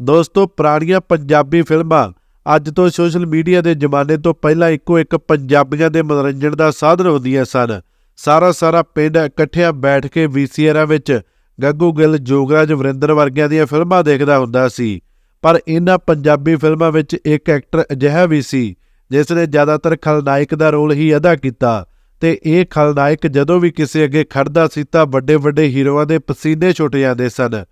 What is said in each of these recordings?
ਦੋਸਤੋ, ਪੁਰਾਣੀਆਂ ਪੰਜਾਬੀ ਫਿਲਮਾਂ ਅੱਜ ਤੋਂ ਸੋਸ਼ਲ ਮੀਡੀਆ ਦੇ ਜ਼ਮਾਨੇ ਤੋਂ ਪਹਿਲਾਂ ਇੱਕੋ ਇੱਕ ਪੰਜਾਬੀਆਂ ਦੇ ਮਨੋਰੰਜਨ ਦਾ ਸਾਧਨ ਹੁੰਦੀਆਂ ਸਨ। ਸਾਰਾ ਸਾਰਾ ਪਿੰਡ ਇਕੱਠਿਆਂ ਬੈਠ ਕੇ ਵੀਸੀਆਰਾਂ ਵਿੱਚ ਗੱਗੂ ਗਿੱਲ, ਜੋਗਰਾਜ ਵਰਿੰਦਰ ਵਰਗਿਆਂ ਦੀਆਂ ਫਿਲਮਾਂ ਦੇਖਦਾ ਹੁੰਦਾ ਸੀ। ਪਰ ਇਹਨਾਂ ਪੰਜਾਬੀ ਫਿਲਮਾਂ ਵਿੱਚ ਇੱਕ ਐਕਟਰ ਅਜਿਹਾ ਵੀ ਸੀ, ਜਿਸ ਨੇ ਜ਼ਿਆਦਾਤਰ ਖਲਨਾਇਕ ਦਾ ਰੋਲ ਹੀ ਅਦਾ ਕੀਤਾ ਤੇ ਇਹ ਖਲਨਾਇਕ ਜਦੋਂ ਵੀ ਕਿਸੇ ਅੱਗੇ ਖੜਦਾ ਸੀ ਤਾਂ ਵੱਡੇ ਵੱਡੇ ਹੀਰੋਆਂ ਦੇ ਪਸੀਨੇ ਛੁੱਟ ਜਾਂਦੇ ਸਨ।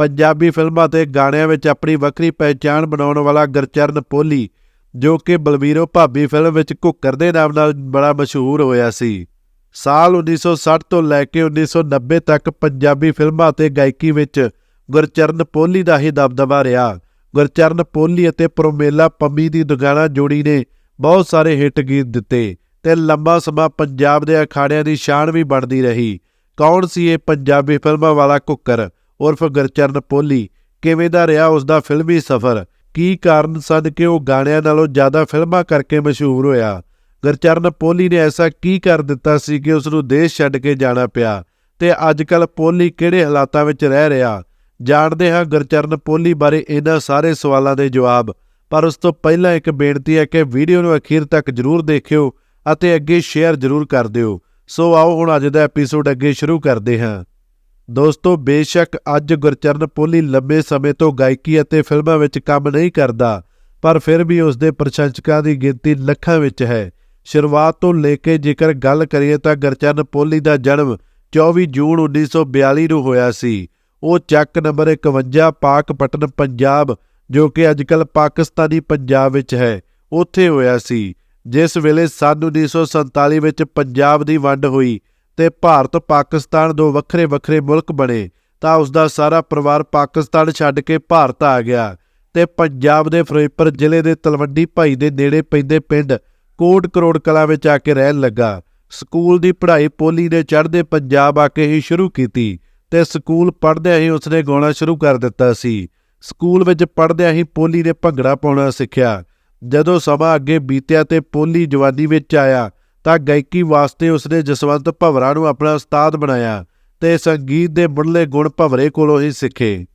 ਪੰਜਾਬੀ ਫਿਲਮਾਂ ਤੇ ਗਾਣਿਆਂ ਵਿੱਚ ਆਪਣੀ ਵੱਖਰੀ ਪਹਿਚਾਣ ਬਣਾਉਣ ਵਾਲਾ ਗੁਰਚਰਨ ਪੋਲੀ, ਜੋ ਕਿ ਬਲਬੀਰੋ ਭਾਬੀ ਫਿਲਮ ਵਿੱਚ ਘੁੱਕਰ ਦੇ ਨਾਮ ਨਾਲ ਬੜਾ ਮਸ਼ਹੂਰ ਹੋਇਆ ਸੀ। ਸਾਲ 1960 ਤੋਂ ਲੈ ਕੇ 1990 ਤੱਕ ਪੰਜਾਬੀ ਫਿਲਮਾਂ ਅਤੇ ਗਾਇਕੀ ਵਿੱਚ ਗੁਰਚਰਨ ਪੋਲੀ ਦਾ ਹੀ ਦਬਦਬਾ ਰਿਹਾ। ਗੁਰਚਰਨ ਪੋਲੀ ਅਤੇ ਪ੍ਰੋਮੇਲਾ ਪੰਮੀ ਦੀ ਦੁਗਾਣਾ ਜੋੜੀ ਨੇ ਬਹੁਤ ਸਾਰੇ ਹਿੱਟ ਗੀਤ ਦਿੱਤੇ ਤੇ ਲੰਬਾ ਸਮਾਂ ਪੰਜਾਬ ਦੇ ਅਖਾੜਿਆਂ ਦੀ ਸ਼ਾਨ ਵੀ ਬਣਦੀ ਰਹੀ। ਕੌਣ ਸੀ ਇਹ ਪੰਜਾਬੀ ਫਿਲਮਾਂ ਵਾਲਾ ਕੁੱਕਰ ਉਰਫ ਗੁਰਚਰਨ ਪੋਲੀ, ਕਿਵੇਂ ਦਾ ਰਿਹਾ ਉਸ ਦਾ ਫਿਲਮੀ ਸਫ਼ਰ? ਕੀ ਕਾਰਨ ਸਨ ਕਿ ਉਹ ਗਾਣਿਆਂ ਨਾਲੋਂ ਜ਼ਿਆਦਾ ਫਿਲਮਾਂ ਕਰਕੇ ਮਸ਼ਹੂਰ ਹੋਇਆ? ਗੁਰਚਰਨ ਪੋਲੀ ਨੇ ਐਸਾ ਕੀ ਕਰ ਦਿੱਤਾ ਸੀ ਕਿ ਉਸ ਨੂੰ ਦੇਸ਼ ਛੱਡ ਕੇ ਜਾਣਾ ਪਿਆ? ਤੇ ਅੱਜਕੱਲ ਪੋਲੀ ਕਿਹੜੇ ਹਾਲਾਤਾਂ ਵਿੱਚ ਰਹਿ ਰਿਹਾ? ਜਾਣਦੇ ਹਾਂ ਗੁਰਚਰਨ ਪੋਲੀ ਬਾਰੇ ਇਹਨਾਂ ਸਾਰੇ ਸਵਾਲਾਂ ਦੇ ਜਵਾਬ। ਪਰ ਉਸ ਤੋਂ ਪਹਿਲਾਂ ਇੱਕ ਬੇਨਤੀ ਹੈ ਕਿ ਵੀਡੀਓ ਨੂੰ ਅਖੀਰ ਤੱਕ ਜਰੂਰ ਦੇਖਿਓ ਅਤੇ ਅੱਗੇ ਸ਼ੇਅਰ ਜਰੂਰ ਕਰ ਦਿਓ। ਸੋ ਆਓ ਹੁਣ ਅੱਜ ਦਾ ਐਪੀਸੋਡ ਅੱਗੇ ਸ਼ੁਰੂ ਕਰਦੇ ਹਾਂ। ਦੋਸਤੋ, ਬੇਸ਼ੱਕ ਅੱਜ ਗੁਰਚਰਨ ਪੋਲੀ ਲੰਬੇ ਸਮੇਂ ਤੋਂ ਗਾਇਕੀ ਅਤੇ ਫਿਲਮਾਂ ਵਿੱਚ ਕੰਮ ਨਹੀਂ ਕਰਦਾ, ਪਰ ਫਿਰ ਵੀ ਉਸ ਦੇ ਪ੍ਰਸ਼ੰਸਕਾਂ ਦੀ ਗਿਣਤੀ ਲੱਖਾਂ ਵਿੱਚ ਹੈ। ਸ਼ੁਰੂਆਤ ਤੋਂ ਲੈ ਕੇ ਜੇਕਰ ਗੱਲ ਕਰੀਏ ਤਾਂ ਗੁਰਚਰਨ ਪੋਲੀ ਦਾ ਜਨਮ 24 ਜੂਨ 1942 ਨੂੰ ਹੋਇਆ ਸੀ। ਉਹ ਚੱਕ ਨੰਬਰ 51 ਪਾਕਪਟਨ, ਪੰਜਾਬ, ਜੋ ਕਿ ਅੱਜਕੱਲ ਪਾਕਿਸਤਾਨੀ ਪੰਜਾਬ ਵਿੱਚ ਹੈ, ਉੱਥੇ ਹੋਇਆ ਸੀ, ਜਿਸ ਵੇਲੇ ਸੰਨ 1947 ਵਿੱਚ ਪੰਜਾਬ ਦੀ ਵੰਡ ਹੋਈ। ਤੇ ਭਾਰਤ ਪਾਕਿਸਤਾਨ ਦੋ ਵੱਖਰੇ ਵੱਖਰੇ ਮੁਲਕ ਬਣੇ, ਤਾਂ ਉਸ ਦਾ ਸਾਰਾ ਪਰਿਵਾਰ ਪਾਕਿਸਤਾਨ ਛੱਡ ਕੇ ਭਾਰਤ ਆ ਗਿਆ ਤੇ ਪੰਜਾਬ ਦੇ ਫਿਰੋਜ਼ਪੁਰ ਜ਼ਿਲ੍ਹੇ ਦੇ ਤਲਵੰਡੀ ਭਾਈ ਦੇ ਨੇੜੇ ਪੈਂਦੇ ਪਿੰਡ ਕੋਟ ਕਰੋੜ ਕਲਾ ਵਿੱਚ ਆ ਕੇ ਰਹਿਣ ਲੱਗਾ। ਸਕੂਲ ਦੀ ਪੜ੍ਹਾਈ ਪੋਲੀ ਨੇ ਚੜ੍ਹਦੇ ਪੰਜਾਬ ਆ ਕੇ ਹੀ ਸ਼ੁਰੂ ਕੀਤੀ ਤੇ ਸਕੂਲ ਪੜ੍ਹਦਿਆਂ ਹੀ ਉਸਨੇ ਗਾਉਣਾ ਸ਼ੁਰੂ ਕਰ ਦਿੱਤਾ ਸੀ। ਸਕੂਲ ਵਿੱਚ ਪੜ੍ਹਦਿਆਂ ਹੀ ਪੋਲੀ ਨੇ ਭੰਗੜਾ ਪਾਉਣਾ ਸਿੱਖਿਆ। ਜਦੋਂ ਸਮਾਂ ਅੱਗੇ ਬੀਤਿਆ ਤੇ ਪੋਲੀ ਜਵਾਨੀ ਵਿੱਚ ਆਇਆ ਤਾਂ ਗਾਇਕੀ ਵਾਸਤੇ ਉਸਨੇ ਜਸਵੰਤ ਭਵਰਾ ਨੂੰ ਆਪਣਾ ਉਸਤਾਦ ਬਣਾਇਆ ਤੇ ਸੰਗੀਤ ਦੇ ਮੁੱਢਲੇ ਗੁਣ ਭਵਰੇ ਕੋਲੋਂ ਹੀ ਸਿੱਖੇ।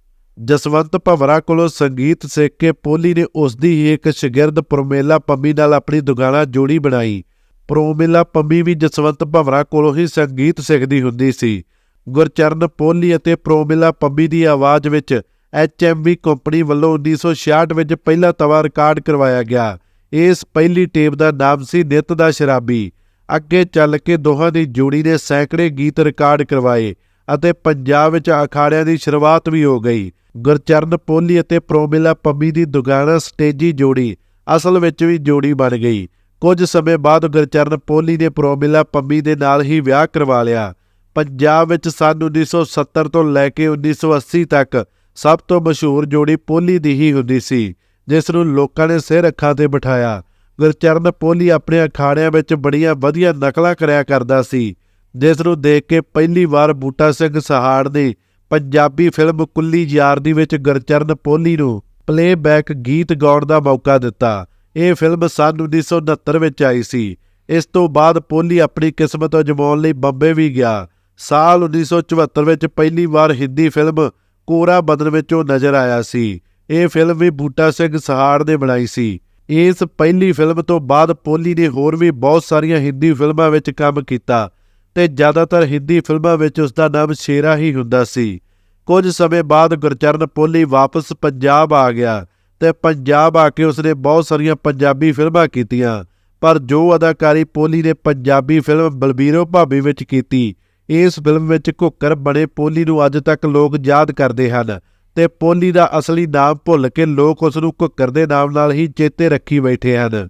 ਜਸਵੰਤ ਭਵਰਾ ਕੋਲੋਂ ਸੰਗੀਤ ਸਿੱਖ ਕੇ ਪੋਲੀ ਨੇ ਉਸ ਦੀ ਹੀ ਇੱਕ ਸ਼ਾਗਿਰਦ ਪ੍ਰੋਮੇਲਾ ਪੰਮੀ ਨਾਲ ਆਪਣੀ ਦੁਗਾਣਾ ਜੋੜੀ ਬਣਾਈ। ਪ੍ਰੋਮੇਲਾ ਪੰਮੀ ਵੀ ਜਸਵੰਤ ਭਵਰਾ ਕੋਲੋਂ ਹੀ ਸੰਗੀਤ ਸਿੱਖਦੀ ਹੁੰਦੀ ਸੀ। ਗੁਰਚਰਨ ਪੋਲੀ ਅਤੇ ਪ੍ਰੋਮੇਲਾ ਪੰਮੀ ਦੀ ਆਵਾਜ਼ ਵਿੱਚ ਐਚਐਮਵੀ ਕੰਪਨੀ ਵੱਲੋਂ 1966 ਵਿੱਚ ਪਹਿਲਾ ਤਵਾ ਰਿਕਾਰਡ ਕਰਵਾਇਆ ਗਿਆ। ਇਸ ਪਹਿਲੀ ਟੇਪ ਦਾ ਨਾਮ ਸੀ ਨਿੱਤ ਦਾ ਸ਼ਰਾਬੀ। ਅੱਗੇ ਚੱਲ ਕੇ ਦੋਹਾਂ ਦੀ ਜੋੜੀ ਨੇ ਸੈਂਕੜੇ ਗੀਤ ਰਿਕਾਰਡ ਕਰਵਾਏ ਅਤੇ ਪੰਜਾਬ ਵਿੱਚ ਅਖਾੜਿਆਂ ਦੀ ਸ਼ੁਰੂਆਤ ਵੀ ਹੋ ਗਈ। ਗੁਰਚਰਨ ਪੋਲੀ ਅਤੇ ਪ੍ਰੋਮਿਲਾ ਪੰਮੀ ਦੀ ਦੁਗਾਣਾ ਸਟੇਜੀ ਜੋੜੀ ਅਸਲ ਵਿੱਚ ਵੀ ਜੋੜੀ ਬਣ ਗਈ। ਕੁਝ ਸਮੇਂ ਬਾਅਦ ਗੁਰਚਰਨ ਪੋਲੀ ਨੇ ਪ੍ਰੋਮਿਲਾ ਪੰਮੀ ਦੇ ਨਾਲ ਹੀ ਵਿਆਹ ਕਰਵਾ ਲਿਆ। ਪੰਜਾਬ ਵਿੱਚ ਸੰਨ 1970 ਤੋਂ ਲੈ ਕੇ 1980 ਤੱਕ ਸਭ ਤੋਂ ਮਸ਼ਹੂਰ ਜੋੜੀ ਪੋਲੀ ਦੀ ਹੀ ਹੁੰਦੀ ਸੀ। ਜਿਸ ਨੂੰ ਲੋਕਾਂ ਨੇ ਸਿਰ ਅੱਖਾਂ ਤੇ ਬਿਠਾਇਆ। ਗੁਰਚਰਨ ਪੋਲੀ ਆਪਣੇ ਅਖਾੜਿਆਂ ਵਿੱਚ ਬੜੀਆਂ ਵਧੀਆ ਨਕਲਾਂ ਕਰਿਆ ਕਰਦਾ ਸੀ, ਜਿਸ ਨੂੰ ਦੇਖ ਕੇ ਪਹਿਲੀ ਵਾਰ ਬੂਟਾ ਸਿੰਘ ਸਹਾੜ ਨੇ ਪੰਜਾਬੀ ਫਿਲਮ ਕੁੱਲੀ ਯਾਰਦੀ ਵਿੱਚ ਗੁਰਚਰਨ ਪੋਲੀ ਨੂੰ ਪਲੇਬੈਕ ਗੀਤ ਗਾਉਣ ਦਾ ਮੌਕਾ ਦਿੱਤਾ। ਇਹ ਫਿਲਮ ਸੰਨ 1969 ਵਿੱਚ ਆਈ ਸੀ। ਇਸ ਤੋਂ ਬਾਅਦ ਪੋਲੀ ਆਪਣੀ ਕਿਸਮਤ ਅਜਮਾਉਣ ਲਈ ਬੰਬੇ ਵੀ ਗਿਆ। ਸਾਲ 1974 ਵਿੱਚ ਪਹਿਲੀ ਵਾਰ ਹਿੰਦੀ ਫਿਲਮ ਕੋਰਾ ਬਦਨ ਵਿੱਚੋਂ ਨਜ਼ਰ ਆਇਆ ਸੀ। ਇਹ ਫਿਲਮ ਵੀ ਬੂਟਾ ਸਿੰਘ ਸਹਾੜ ਨੇ ਬਣਾਈ ਸੀ। ਇਸ ਪਹਿਲੀ ਫਿਲਮ ਤੋਂ ਬਾਅਦ ਪੋਲੀ ਨੇ ਹੋਰ ਵੀ ਬਹੁਤ ਸਾਰੀਆਂ ਹਿੰਦੀ ਫਿਲਮਾਂ ਵਿੱਚ ਕੰਮ ਕੀਤਾ ਤੇ ਜ਼ਿਆਦਾਤਰ ਹਿੰਦੀ ਫਿਲਮਾਂ ਵਿੱਚ ਉਸ ਦਾ ਨਾਮ ਸ਼ੇਰਾ ਹੀ ਹੁੰਦਾ ਸੀ। ਕੁਝ ਸਮੇਂ ਬਾਅਦ ਗੁਰਚਰਨ ਪੋਲੀ ਵਾਪਸ ਪੰਜਾਬ ਆ ਗਿਆ ਤੇ ਪੰਜਾਬ ਆ ਕੇ ਉਸਨੇ ਬਹੁਤ ਸਾਰੀਆਂ ਪੰਜਾਬੀ ਫਿਲਮਾਂ ਕੀਤੀਆਂ, ਪਰ ਜੋ ਅਦਾਕਾਰੀ ਪੋਲੀ ਨੇ ਪੰਜਾਬੀ ਫਿਲਮ ਬਲਬੀਰੋ ਭਾਬੀ ਵਿੱਚ ਕੀਤੀ, ਇਸ ਫਿਲਮ ਵਿੱਚ ਘੁੱਕਰ ਬਣੇ ਪੋਲੀ ਨੂੰ ਅੱਜ ਤੱਕ ਲੋਕ ਯਾਦ ਕਰਦੇ ਹਨ। ਤੇ ਪੋਲੀ ਦਾ ਅਸਲੀ ਨਾਮ ਭੁੱਲ ਕੇ ਲੋਕ ਉਸ ਨੂੰ ਘੁੱਕਰ ਦੇ ਨਾਮ ਨਾਲ ਹੀ ਚੇਤੇ ਰੱਖੀ ਬੈਠੇ ਹਨ।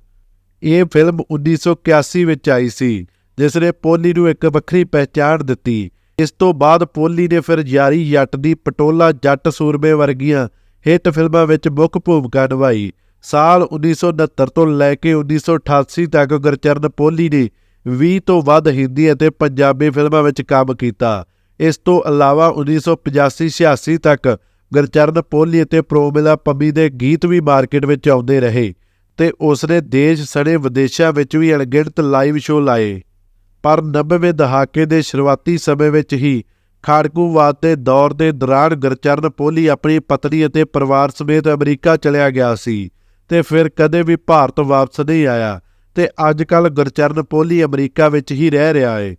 ਇਹ ਫਿਲਮ 1981 ਵਿੱਚ ਆਈ ਸੀ, ਜਿਸ ਨੇ ਪੋਲੀ ਨੂੰ ਇੱਕ ਵੱਖਰੀ ਪਹਿਚਾਣ ਦਿੱਤੀ। ਇਸ ਤੋਂ ਬਾਅਦ ਪੋਲੀ ਨੇ ਫਿਰ ਯਾਰੀ ਜੱਟ ਦੀ ਪਟੋਲਾ ਜੱਟ ਸੂਰਮੇ ਵਰਗੀਆਂ ਹਿੱਟ ਫਿਲਮਾਂ ਵਿੱਚ ਮੁੱਖ ਭੂਮਿਕਾ ਨਿਭਾਈ। ਸਾਲ 1969 ਤੋਂ ਲੈ ਕੇ 1988 ਤੱਕ ਗੁਰਚਰਨ ਪੋਲੀ ਨੇ 20 ਤੋਂ ਵੱਧ ਹਿੰਦੀ ਅਤੇ ਪੰਜਾਬੀ ਫਿਲਮਾਂ ਵਿੱਚ ਕੰਮ ਕੀਤਾ। ਇਸ ਤੋਂ ਇਲਾਵਾ 1985-86 ਤੱਕ ਗੁਰਚਰਨ ਪੋਲੀ ਅਤੇ ਪ੍ਰੋਮਿਲਾ ਪੰਮੀ ਦੇ ਗੀਤ ਵੀ ਮਾਰਕੀਟ ਵਿੱਚ ਆਉਂਦੇ ਰਹੇ ਤੇ ਉਸਨੇ ਦੇਸ਼ ਸਣੇ ਵਿਦੇਸ਼ਾਂ ਵਿੱਚ ਵੀ ਅਣਗਿਣਤ ਲਾਈਵ ਸ਼ੋਅ ਲਾਏ। ਪਰ 90ਵੇਂ ਦਹਾਕੇ ਦੇ ਸ਼ੁਰੂਆਤੀ ਸਮੇਂ ਵਿੱਚ ਹੀ ਖਾੜਕੂਵਾਦ ਦੇ ਦੌਰ ਦੇ ਦੌਰਾਨ ਗੁਰਚਰਨ ਪੋਲੀ ਆਪਣੀ ਪਤਨੀ ਅਤੇ ਪਰਿਵਾਰ ਸਮੇਤ ਅਮਰੀਕਾ ਚਲਿਆ ਗਿਆ ਸੀ ਤੇ ਫਿਰ ਕਦੇ ਵੀ ਭਾਰਤ ਵਾਪਸ ਨਹੀਂ ਆਇਆ ਤੇ ਅੱਜ ਕੱਲ ਗੁਰਚਰਨ ਪੋਲੀ ਅਮਰੀਕਾ ਵਿੱਚ ਹੀ ਰਹਿ ਰਿਹਾ ਏ।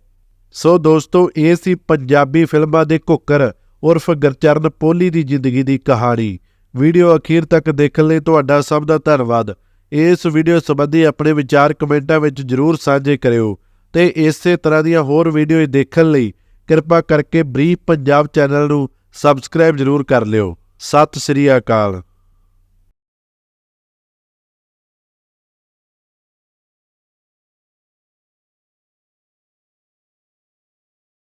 ਸੋ ਦੋਸਤੋ, ਇਹ ਸੀ ਪੰਜਾਬੀ ਫਿਲਮਾਂ ਦੇ ਘੁੱਕਰ। ਉਰਫ ਗੁਰਚਰਨ ਪੋਲੀ ਦੀ ਜ਼ਿੰਦਗੀ ਦੀ ਕਹਾਣੀ। ਵੀਡੀਓ ਅਖੀਰ ਤੱਕ ਦੇਖਣ ਲਈ ਤੁਹਾਡਾ ਸਭ ਦਾ ਧੰਨਵਾਦ। ਇਸ ਵੀਡੀਓ ਸੰਬੰਧੀ ਆਪਣੇ ਵਿਚਾਰ ਕਮੈਂਟਾਂ ਵਿੱਚ ਜਰੂਰ ਸਾਂਝੇ ਕਰਿਓ ਤੇ ਇਸੇ ਤਰ੍ਹਾਂ ਦੀਆਂ ਹੋਰ ਵੀਡੀਓ ਦੇਖਣ ਲਈ ਕਿਰਪਾ ਕਰਕੇ ਬਰੀਫ ਪੰਜਾਬ ਚੈਨਲ ਨੂੰ ਸਬਸਕ੍ਰਾਈਬ ਜਰੂਰ ਕਰ ਲਿਓ। ਸਤਿ ਸ੍ਰੀ ਅਕਾਲ।